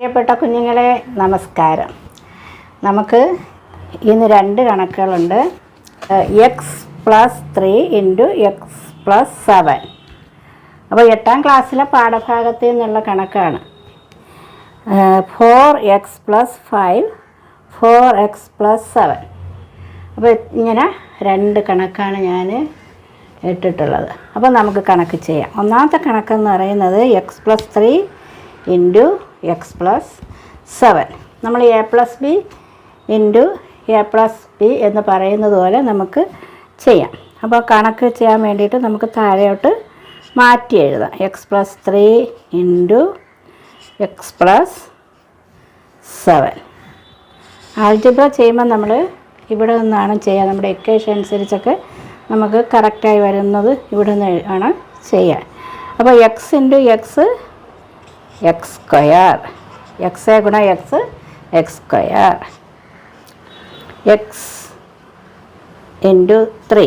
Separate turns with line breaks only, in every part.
പ്രിയപ്പെട്ട കുഞ്ഞുങ്ങളെ നമസ്കാരം. നമുക്ക് ഇന്ന് രണ്ട് കണക്കുകളുണ്ട്. X plus three into x plus seven അപ്പോൾ എട്ടാം ക്ലാസ്സിലെ പാഠഭാഗത്തിൽ നിന്നുള്ള കണക്കാണ്. Four x plus five four x plus seven അപ്പോൾ ഇങ്ങനെ രണ്ട് കണക്കാണ് ഞാൻ ഇട്ടിട്ടുള്ളത്. അപ്പോൾ നമുക്ക് കണക്ക് ചെയ്യാം. ഒന്നാമത്തെ കണക്കെന്ന് പറയുന്നത് x plus three into x plus seven നമ്മൾ A plus B into A plus B എന്ന് പറയുന്നത് പോലെ നമുക്ക് ചെയ്യാം. അപ്പോൾ കണക്ക് ചെയ്യാൻ വേണ്ടിയിട്ട് നമുക്ക് താഴെയോട്ട് മാറ്റി എഴുതാം. X plus three into x plus seven algebra ചെയ്യുമ്പോൾ നമ്മൾ ഇവിടെ നിന്നാണ് ചെയ്യുക നമ്മുടെ എക്വേഷൻ അനുസരിച്ചൊക്കെ നമുക്ക് കറക്റ്റായി വരുന്നത് ഇവിടെ നിന്ന് ആണ് ചെയ്യാൻ. അപ്പോൾ x into x x square. X ഗുണ x x square. X into three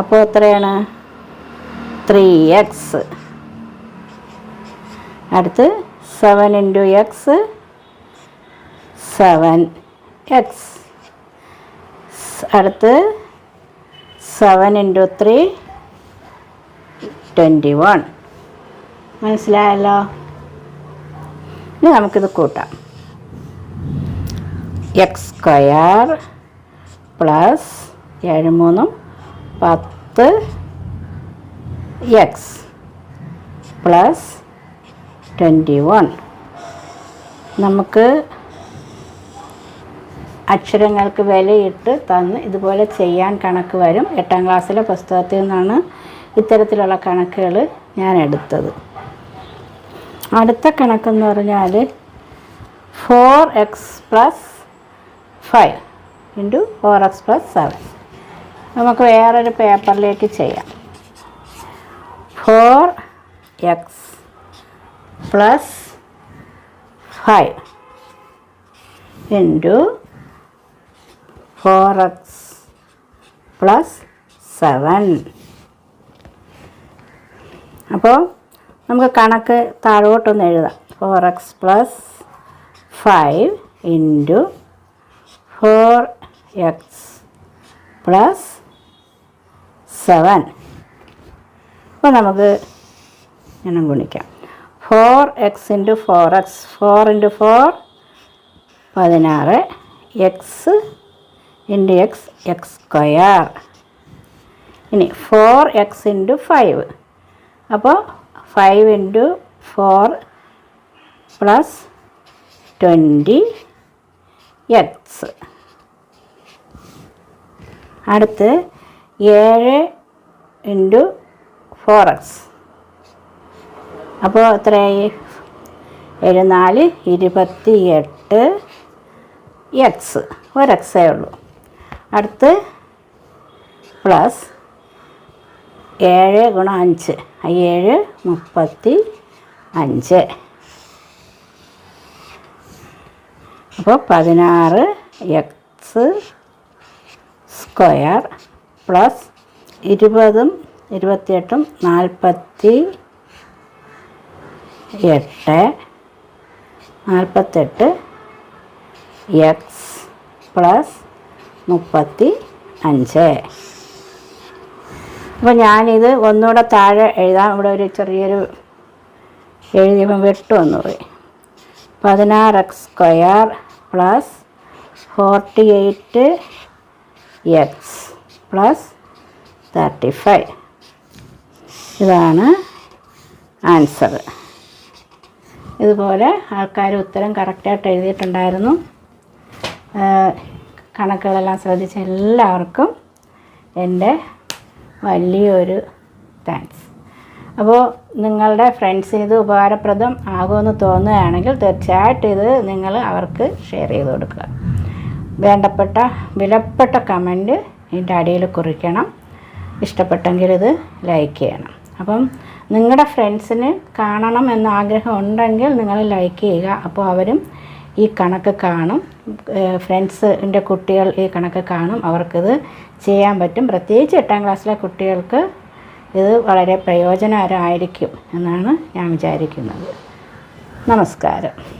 അപ്പോൾ എത്രയാണ്? ത്രീ എക്സ് അടുത്ത് seven into x seven x അടുത്ത് seven into three twenty one മനസ്സിലായല്ലോ? ഇനി നമുക്കിത് കൂട്ടാം. എക്സ് സ്ക്വയർ പ്ലസ് ഏഴ് മൂന്നും പത്ത് എക്സ് പ്ലസ് ട്വന്റി വൺ നമുക്ക് അക്ഷരങ്ങൾക്ക് വിലയിട്ട് തന്ന് ഇതുപോലെ ചെയ്യാൻ കണക്ക് വരും. എട്ടാം ക്ലാസ്സിലെ പുസ്തകത്തിൽ നിന്നാണ് ഇത്തരത്തിലുള്ള കണക്കുകൾ ഞാൻ എടുത്തത്. അടുത്ത കണക്കെന്ന് പറഞ്ഞാൽ four x plus five into four x plus seven നമുക്ക് വേറൊരു പേപ്പറിലേക്ക് ചെയ്യാം. Four x plus five into four x plus seven അപ്പോൾ നമുക്ക് കണക്ക് താഴോട്ടൊന്ന് എഴുതാം. Four x plus five into four x plus seven അപ്പോൾ നമുക്ക് ഇങ്ങനെ ഗുണിക്കാം. Four x into four x four into four പതിനാറ് x into x x square ഇനി ഫോർ എക്സ് ഇന്റു ഫൈവ് അപ്പോൾ five into four plus twenty x അടുത്ത് ഏഴ് into four X അപ്പോൾ എത്രയായി? ഏഴ് നാല് ഇരുപത്തി എട്ട് എക്സ് ഒരു എക്സേ ഉള്ളൂ. അടുത്ത് പ്ലസ് ഏഴ് ഗുണം അഞ്ച്. ഏഴ് മുപ്പത്തി അഞ്ച്. അപ്പോൾ പതിനാറ് എക്സ് സ്ക്വയർ പ്ലസ് ഇരുപതും ഇരുപത്തിയെട്ടും നാൽപ്പത്തി എട്ട്. നാൽപ്പത്തെട്ട് എക്സ് പ്ലസ് മുപ്പത്തി അഞ്ച്. അപ്പോൾ ഞാനിത് ഒന്നുകൂടെ താഴെ എഴുതാം. ഇവിടെ ഒരു ചെറിയൊരു എഴുതിയപ്പം വെട്ടു വന്നു പോയി. പതിനാറ് x square plus forty eight x plus thirty five ഇതാണ് ആൻസർ ഇതുപോലെ ആൾക്കാർ ഉത്തരം കറക്റ്റായിട്ട് എഴുതിയിട്ടുണ്ടായിരുന്നു. കണക്കുകളെല്ലാം ശ്രദ്ധിച്ച എല്ലാവർക്കും എന്റെ വലിയൊരു താങ്ക്സ് അപ്പോൾ നിങ്ങളുടെ ഫ്രണ്ട്സ് ഇത് ഉപകാരപ്രദം ആകുമെന്ന് തോന്നുകയാണെങ്കിൽ തീർച്ചയായിട്ടും ഇത് നിങ്ങൾ അവർക്ക് ഷെയർ ചെയ്ത് കൊടുക്കുക. വേണ്ടപ്പെട്ട വിലപ്പെട്ട കമന്റ് ഇതിന്റെ അടിയിൽ കുറിക്കണം. ഇഷ്ടപ്പെട്ടെങ്കിൽ ഇത് ലൈക്ക് ചെയ്യണം. അപ്പം നിങ്ങളുടെ ഫ്രണ്ട്സിന് കാണണം എന്ന ആഗ്രഹം ഉണ്ടെങ്കിൽ നിങ്ങൾ ലൈക്ക് ചെയ്യുക. അപ്പോൾ അവരും ഈ കണക്ക് കാണും. ഫ്രണ്ട്സിന്റെ കുട്ടികൾ ഈ കണക്ക് കാണും. അവർക്കിത് ചെയ്യാൻ പറ്റും. പ്രത്യേകിച്ച് എട്ടാം ക്ലാസ്സിലെ കുട്ടികൾക്ക് ഇത് വളരെ പ്രയോജനകരമായിരിക്കും എന്നാണ് ഞാൻ വിചാരിക്കുന്നത്. നമസ്കാരം.